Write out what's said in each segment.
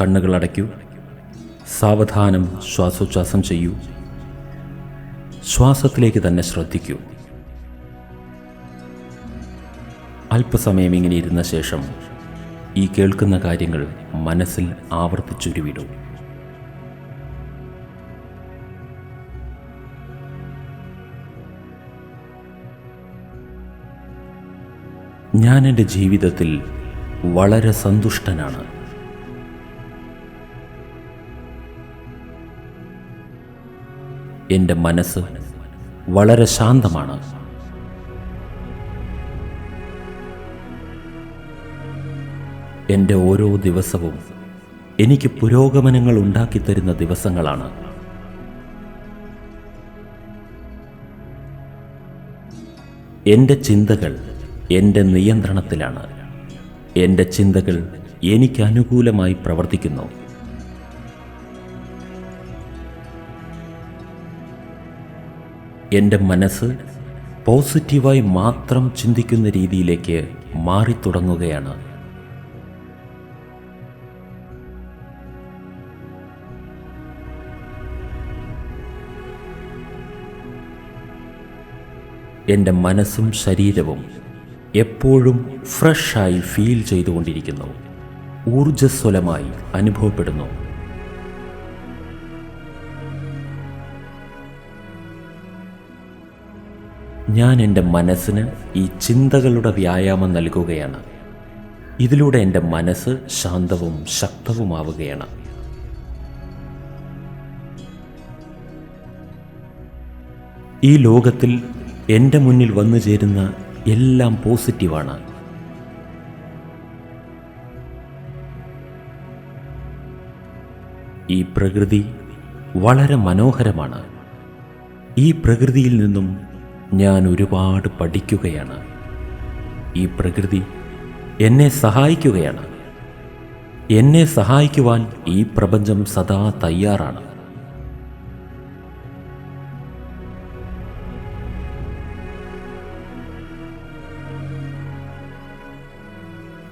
കണ്ണുകൾ അടയ്ക്കൂ. സാവധാനം ശ്വാസോച്ഛ്വാസം ചെയ്യൂ. ശ്വാസത്തിലേക്ക് തന്നെ ശ്രദ്ധിക്കൂ. അല്പസമയം ഇങ്ങനെ ഇരുന്ന ശേഷം ഈ കേൾക്കുന്ന കാര്യങ്ങൾ മനസ്സിൽ ആവർത്തിച്ചുരുവിടും. ഞാൻ എന്റെ ജീവിതത്തിൽ വളരെ സന്തുഷ്ടനാണ്. എന്റെ മനസ്സ് വളരെ ശാന്തമാണ്. എന്റെ ഓരോ ദിവസവും എനിക്ക് പുരോഗമനങ്ങൾ ഉണ്ടാക്കിത്തരുന്ന ദിവസങ്ങളാണ്. എന്റെ ചിന്തകൾ എന്റെ നിയന്ത്രണത്തിലാണ്. എന്റെ ചിന്തകൾ എനിക്ക് അനുകൂലമായി പ്രവർത്തിക്കുന്നു. എന്റെ മനസ്സ് പോസിറ്റീവായി മാത്രം ചിന്തിക്കുന്ന രീതിയിലേക്ക് മാറിത്തുടങ്ങുകയാണ് എന്റെ മനസ്സും ശരീരവും എപ്പോഴും ഫ്രഷായി ഫീൽ ചെയ്തുകൊണ്ടിരിക്കുന്നു. ഊർജസ്വലമായി അനുഭവപ്പെടുന്നു. ഞാൻ എന്റെ മനസ്സിന് ഈ ചിന്തകളുടെ വ്യായാമം നൽകുകയാണ്. ഇതിലൂടെ എന്റെ മനസ്സ് ശാന്തവും ശക്തവുമാവുകയാണ്. ഈ ലോകത്തിൽ എന്റെ മുന്നിൽ വന്നു ചേരുന്ന എല്ലാം പോസിറ്റീവാണ്. ഈ പ്രകൃതി വളരെ മനോഹരമാണ്. ഈ പ്രകൃതിയിൽ നിന്നും ഞാൻ ഒരുപാട് പഠിക്കുകയാണ്. ഈ പ്രകൃതി എന്നെ സഹായിക്കുകയാണ്. എന്നെ സഹായിക്കുവാൻ ഈ പ്രപഞ്ചം സദാ തയ്യാറാണ്.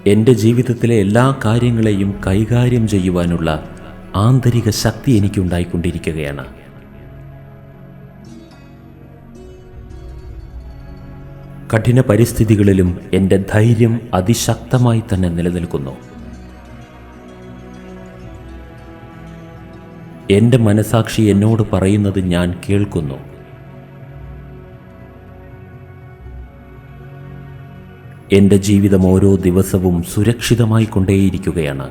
എന്റെ ജീവിതത്തിലെ എല്ലാ കാര്യങ്ങളെയും കൈകാര്യം ചെയ്യുവാനുള്ള ആന്തരിക ശക്തി എനിക്കുണ്ടായിക്കൊണ്ടിരിക്കുകയാണ്. കഠിന പരിസ്ഥിതികളിലും എന്റെ ധൈര്യം അതിശക്തമായി തന്നെ നിലനിൽക്കുന്നു. എന്റെ മനസാക്ഷി എന്നോട് പറയുന്നത് ഞാൻ കേൾക്കുന്നു. എന്റെ ജീവിതം ഓരോ ദിവസവും സുരക്ഷിതമായി കൊണ്ടേയിരിക്കുകയാണ്.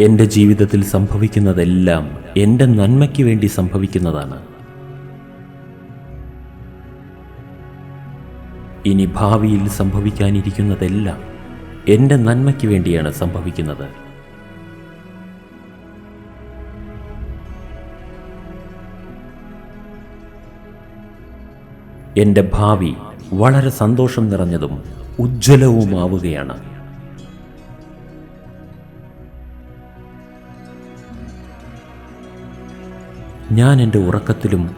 എന്റെ ജീവിതത്തിൽ സംഭവിക്കുന്നതെല്ലാം എന്റെ നന്മയ്ക്ക് വേണ്ടി സംഭവിക്കുന്നതാണ്. ഇനി ഭാവിയിൽ സംഭവിക്കാനിരിക്കുന്നതെല്ലാം എന്റെ നന്മയ്ക്ക് വേണ്ടിയാണ് സംഭവിക്കുന്നത്. എന്റെ ഭാവി വളരെ സന്തോഷം നിറഞ്ഞതും ഉജ്ജ്വലവുമാവുകയാണ്. ഞാൻ എന്റെ ഉറക്കത്തിലും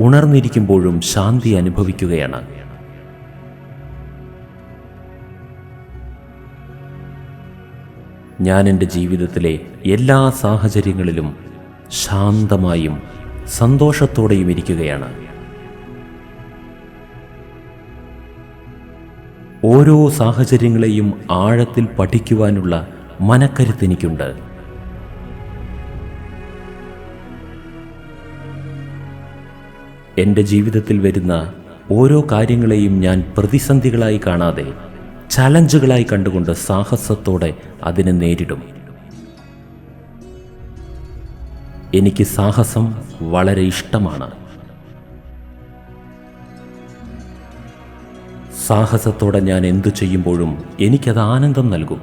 ഉണർന്നിരിക്കുമ്പോഴും ശാന്തി അനുഭവിക്കുകയാണ്. ഞാൻ എന്റെ ജീവിതത്തിലെ എല്ലാ സാഹചര്യങ്ങളിലും ശാന്തമായും സന്തോഷത്തോടെയും ഇരിക്കുകയാണ്. ഓരോ സാഹചര്യങ്ങളെയും ആഴത്തിൽ പഠിക്കുവാനുള്ള മനക്കരുത്ത് എനിക്കുണ്ട്. എന്റെ ജീവിതത്തിൽ വരുന്ന ഓരോ കാര്യങ്ങളെയും ഞാൻ പ്രതിസന്ധികളായി കാണാതെ ചലഞ്ചുകളായി കണ്ടുകൊണ്ട് സാഹസത്തോടെ അതിനെ നേരിടും. എനിക്ക് സാഹസം വളരെ ഇഷ്ടമാണ്. സാഹസത്തോടെ ഞാൻ എന്തു ചെയ്യുമ്പോഴും എനിക്കത് ആനന്ദം നൽകും.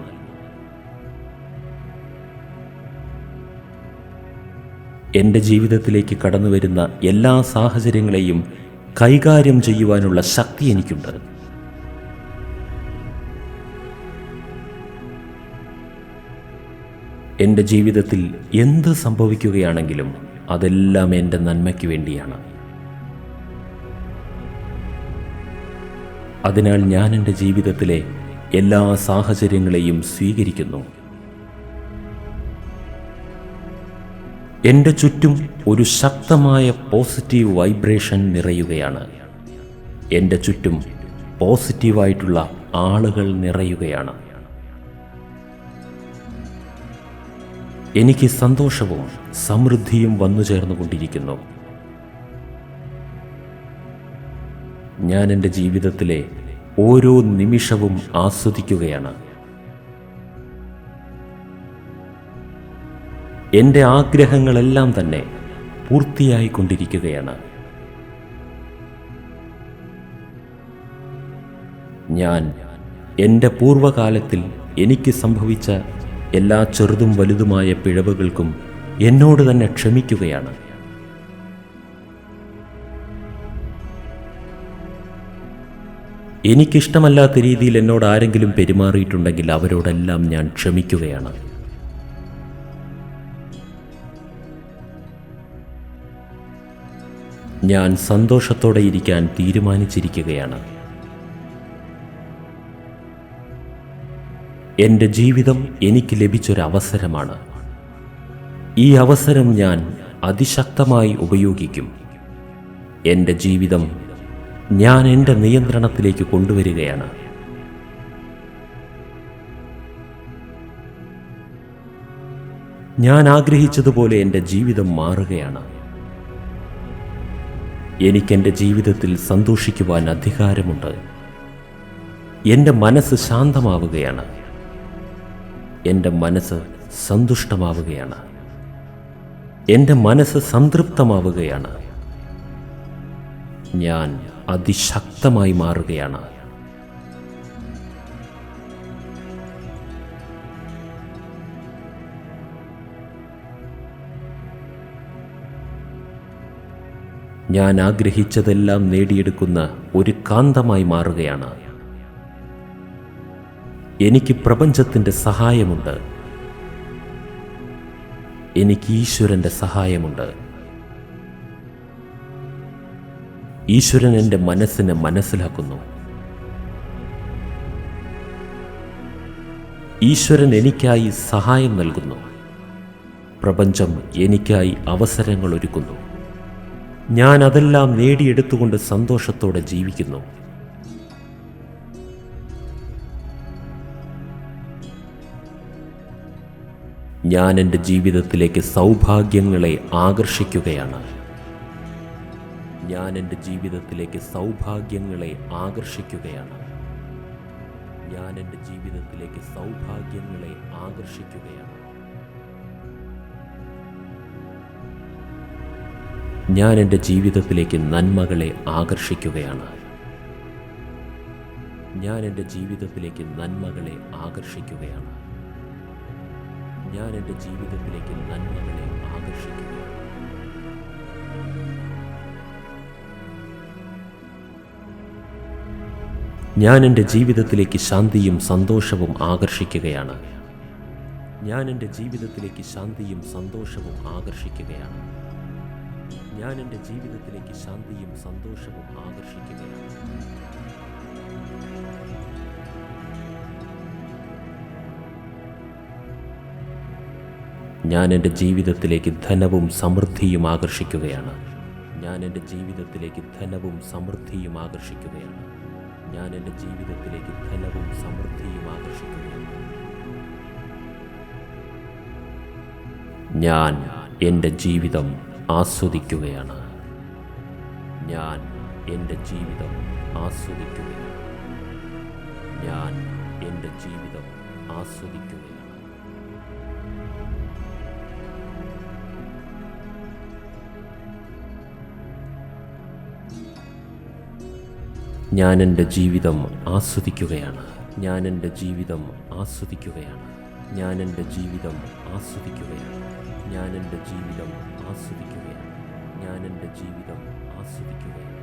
എന്റെ ജീവിതത്തിലേക്ക് കടന്നു വരുന്ന എല്ലാ സാഹചര്യങ്ങളെയും കൈകാര്യം ചെയ്യുവാനുള്ള ശക്തി എനിക്കുണ്ട്. എന്റെ ജീവിതത്തിൽ എന്ത് സംഭവിക്കുകയാണെങ്കിലും അതെല്ലാം എന്റെ നന്മയ്ക്ക് വേണ്ടിയാണ്. അതിനാൽ ഞാൻ എന്റെ ജീവിതത്തിലെ എല്ലാ സാഹചര്യങ്ങളെയും സ്വീകരിക്കുന്നു. എന്റെ ചുറ്റും ഒരു ശക്തമായ പോസിറ്റീവ് വൈബ്രേഷൻ നിറയുകയാണ്. എന്റെ ചുറ്റും പോസിറ്റീവായിട്ടുള്ള ആളുകൾ നിറയുകയാണ്. എനിക്ക് സന്തോഷവും സമൃദ്ധിയും വന്നു ചേർന്നുകൊണ്ടിരിക്കുന്നു. ഞാൻ എന്റെ ജീവിതത്തിലെ ഓരോ നിമിഷവും ആസ്വദിക്കുകയാണ്. എന്റെ ആഗ്രഹങ്ങളെല്ലാം തന്നെ പൂർത്തിയായിക്കൊണ്ടിരിക്കുകയാണ്. ഞാൻ എന്റെ പൂർവകാലത്തിൽ എനിക്ക് സംഭവിച്ച എല്ലാ ചെറുതും വലുതുമായ പിഴവുകൾക്കും എന്നോട് തന്നെ ക്ഷമിക്കുകയാണ്. എനിക്കിഷ്ടമല്ലാത്ത രീതിയിൽ എന്നോട് ആരെങ്കിലും പെരുമാറിയിട്ടുണ്ടെങ്കിൽ അവരോടെല്ലാം ഞാൻ ക്ഷമിക്കുകയാണ്. ഞാൻ സന്തോഷത്തോടെ ഇരിക്കാൻ തീരുമാനിച്ചിരിക്കുകയാണ്. എന്റെ ജീവിതം എനിക്ക് ലഭിച്ചൊരവസരമാണ്. ഈ അവസരം ഞാൻ അതിശക്തമായി ഉപയോഗിക്കും. എന്റെ ജീവിതം ഞാൻ എന്റെ നിയന്ത്രണത്തിലേക്ക് കൊണ്ടുവരികയാണ്. ഞാൻ ആഗ്രഹിച്ചതുപോലെ എന്റെ ജീവിതം മാറുകയാണ്. എനിക്കെന്റെ ജീവിതത്തിൽ സന്തോഷിക്കുവാൻ അധികാരമുണ്ട്. എന്റെ മനസ്സ് ശാന്തമാവുകയാണ്. എന്റെ മനസ്സ് സന്തുഷ്ടമാവുകയാണ്. എന്റെ മനസ്സ് സംതൃപ്തമാവുകയാണ്. ഞാൻ അതിശക്തമായി മാറുകയാണ്. ഞാൻ ആഗ്രഹിച്ചതെല്ലാം നേടിയെടുക്കുന്ന ഒരു കാന്തമായി മാറുകയാണ്. എനിക്ക് പ്രപഞ്ചത്തിന്റെ സഹായമുണ്ട്. എനിക്ക് ഈശ്വരന്റെ സഹായമുണ്ട്. ഈശ്വരൻ എന്റെ മനസ്സിനെ മനസ്സിലാക്കുന്നു. ഈശ്വരൻ എനിക്കായി സഹായം നൽകുന്നു. പ്രപഞ്ചം എനിക്കായി അവസരങ്ങൾ ഒരുക്കുന്നു. ഞാൻ അതെല്ലാം നേടിയെടുത്തുകൊണ്ട് സന്തോഷത്തോടെ ജീവിക്കുന്നു. ഞാൻ എന്റെ ജീവിതത്തിലേക്ക് സൗഭാഗ്യങ്ങളെ ആകർഷിക്കുകയാണ്. ഞാൻ എന്റെ ജീവിതത്തിലേക്ക് സൗഭാഗ്യങ്ങളെ ആകർഷിക്കുകയാണ്. ഞാൻ എന്റെ ജീവിതത്തിലേക്ക് സൗഭാഗ്യങ്ങളെ ആകർഷിക്കുകയാണ്. ഞാൻ എന്റെ ജീവിതത്തിലേക്ക് നന്മകളെ ആകർഷിക്കുകയാണ്. ഞാൻ എന്റെ ജീവിതത്തിലേക്ക് നന്മകളെ ആകർഷിക്കുകയാണ്. ഞാൻ എന്റെ ജീവിതത്തിലേക്ക് നന്മകളെ ആകർഷിക്കുന്നു. ഞാൻ എന്റെ ജീവിതത്തിലേക്ക് ശാന്തിയും സന്തോഷവും ആകർഷിക്കുകയാണ്. ഞാൻ എന്റെ ജീവിതത്തിലേക്ക് ശാന്തിയും സന്തോഷവും ആകർഷിക്കുകയാണ്. ഞാൻ എന്റെ ജീവിതത്തിലേക്ക് ശാന്തിയും സന്തോഷവും ആകർഷിക്കുകയാണ്. ഞാൻ എന്റെ ജീവിതത്തിലേക്ക് ധനവും സമൃദ്ധിയും ആകർഷിക്കുകയാണ്. ഞാൻ എന്റെ ജീവിതത്തിലേക്ക് ധനവും സമൃദ്ധിയും ആകർഷിക്കുകയാണ്. ഞാൻ എന്റെ ജീവിതത്തിലേക്ക് ധനവും സമൃദ്ധിയും ആകർഷിക്കുകയാണ്. ഞാൻ എന്റെ ജീവിതം ആസ്വദിക്കുകയാണ്. ഞാൻ എന്റെ ജീവിതം ആസ്വദിക്കുകയാണ്. ഞാൻ എന്റെ ജീവിതം ആസ്വദിക്കുകയാണ്. ഞാൻ എന്റെ ജീവിതം ആസ്വദിക്കുകയാണ്. ഞാൻ എന്റെ ജീവിതം ആസ്വദിക്കുകയാണ്. ഞാൻ എന്റെ ജീവിതം ആസ്വദിക്കുകയാണ്. ഞാൻ എന്റെ ജീവിതം ആസ്വദിക്കുകയാണ്. ഞാൻ എന്റെ ജീവിതം ആസ്വദിക്കുകയാണ്.